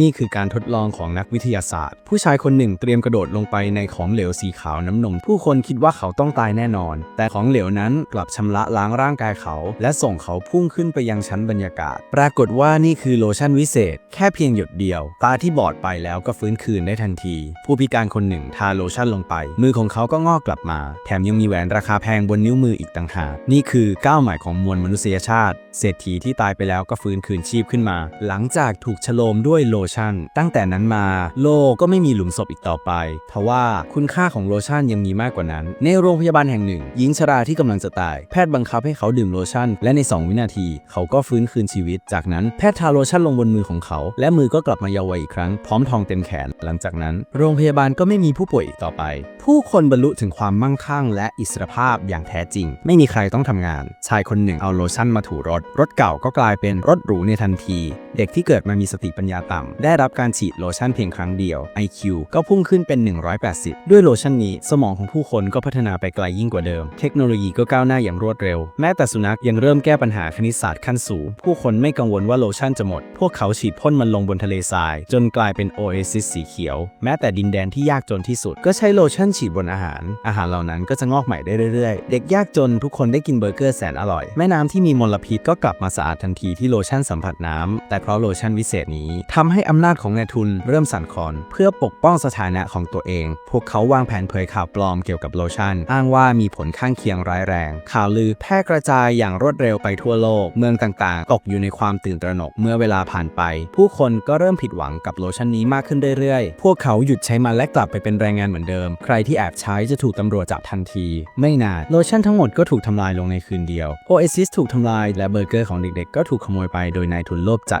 นี่คือการทดลองของนักวิทยาศาสตร์ ผู้ชายคนหนึ่งเตรียมกระโดดลงไปในของเหลวสีขาวน้ำนม ผู้คนคิดว่าเขาต้องตายแน่นอน แต่ของเหลวนั้นกลับชำระล้างร่างกายเขา และส่งเขาพุ่งขึ้นไปยังชั้นบรรยากาศ ปรากฏว่านี่คือโลชั่นวิเศษ แค่เพียงหยดเดียว ตาที่บอดไปแล้วก็ฟื้นคืนได้ทันที ผู้พิการคนหนึ่งทาโลชั่นลงไป มือของเขาก็งอกกลับมา แถมยังมีแหวนราคาแพงบนนิ้วมืออีกต่างหากนี่คือก้าวใหม่ของมวลมนุษยชาติ เศรษฐีที่ตายไปแล้วก็ฟื้นคืนชีพขึ้นมา หลังจากถูกฉโลมด้วยโลชั่น ตั้งแต่นั้นมาโลกก็ไม่มีหลุมศพอีกต่อไปทว่าคุณค่าของโลชั่นยังมีมากกว่านั้น ในโรงพยาบาลแห่งหนึ่ง หญิงชราที่กำลังจะตาย แพทย์บังคับให้เขาดื่มโลชั่น และใน 2 วินาที เขาก็ฟื้นคืนชีวิต จากนั้นแพทย์ทาโลชั่นลงบนมือของเขา และมือก็กลับมาเยาว์วัยอีกครั้งพร้อมทองเต็มแขน หลังจากนั้น โรงพยาบาลก็ไม่มีผู้ป่วยอีกต่อไป ผู้คนบรรลุถึงความมั่งคั่ง และอิสรภาพอย่างแท้จริง ไม่มีใครต้องทำงาน ชายคนหนึ่งเอาโลชั่นมาถูรถ รถเก่าก็กลายเป็นรถหรูในทันที เด็กที่เกิดมามีสติปัญญาต่ำได้รับการฉีดโลชั่นเพียงครั้งเดียว IQ ก็พุ่งขึ้นเป็น 180 ด้วยโลชั่นนี้ สมองของผู้คนก็พัฒนาไปไกลยิ่งกว่าเดิม เทคโนโลยีก็ก้าวหน้าอย่างรวดเร็ว แม้แต่สุนัขยังเริ่มแก้ปัญหาคณิตศาสตร์ขั้นสูง ผู้คนไม่กังวลว่าโลชั่นจะหมด พวกเขาฉีดพ่นมันลงบนทะเลทราย จนกลายเป็นโอเอซิสสีเขียว แม้แต่ดินแดนที่ยากจนที่สุด ก็ใช้โลชั่นฉีดบนอาหาร อาหารเหล่านั้นก็จะงอกใหม่ได้เรื่อยๆ เด็กยากจนทุกคนได้กินเบอร์เกอร์แสนอร่อย แม่น้ำที่มีมลพิษก็กลับมาสะอาดทันทีที่โลชั่นสัมผัสน้ำแต่เพราะโลชั่นวิเศษนี้ทำให้อำนาจของนายทุนเริ่มสั่นคลอน เพื่อปกป้องสถานะของตัวเอง พวกเขาวางแผนเผยข่าวปลอมเกี่ยวกับโลชั่น อ้างว่ามีผลข้างเคียงร้ายแรง ข่าวลือแพร่กระจายอย่างรวดเร็วไปทั่วโลก เมืองต่างๆ ตกอยู่ในความตื่นตระหนกเมื่อเวลาผ่านไป ผู้คนก็เริ่มผิดหวังกับโลชั่นนี้มากขึ้นเรื่อยๆ พวกเขาหยุดใช้มันและกลับไปเป็นแรงงานเหมือนเดิม ใครที่แอบใช้จะถูกตำรวจจับทันที ไม่นานโลชั่นทั้งหมดก็ถูกทำลายลงในคืนเดียว Oasis ถูกทำลายและเบอร์เกอร์ของเด็กๆ ก็ถูกขโมยไปโดยนายทุนโลภจัด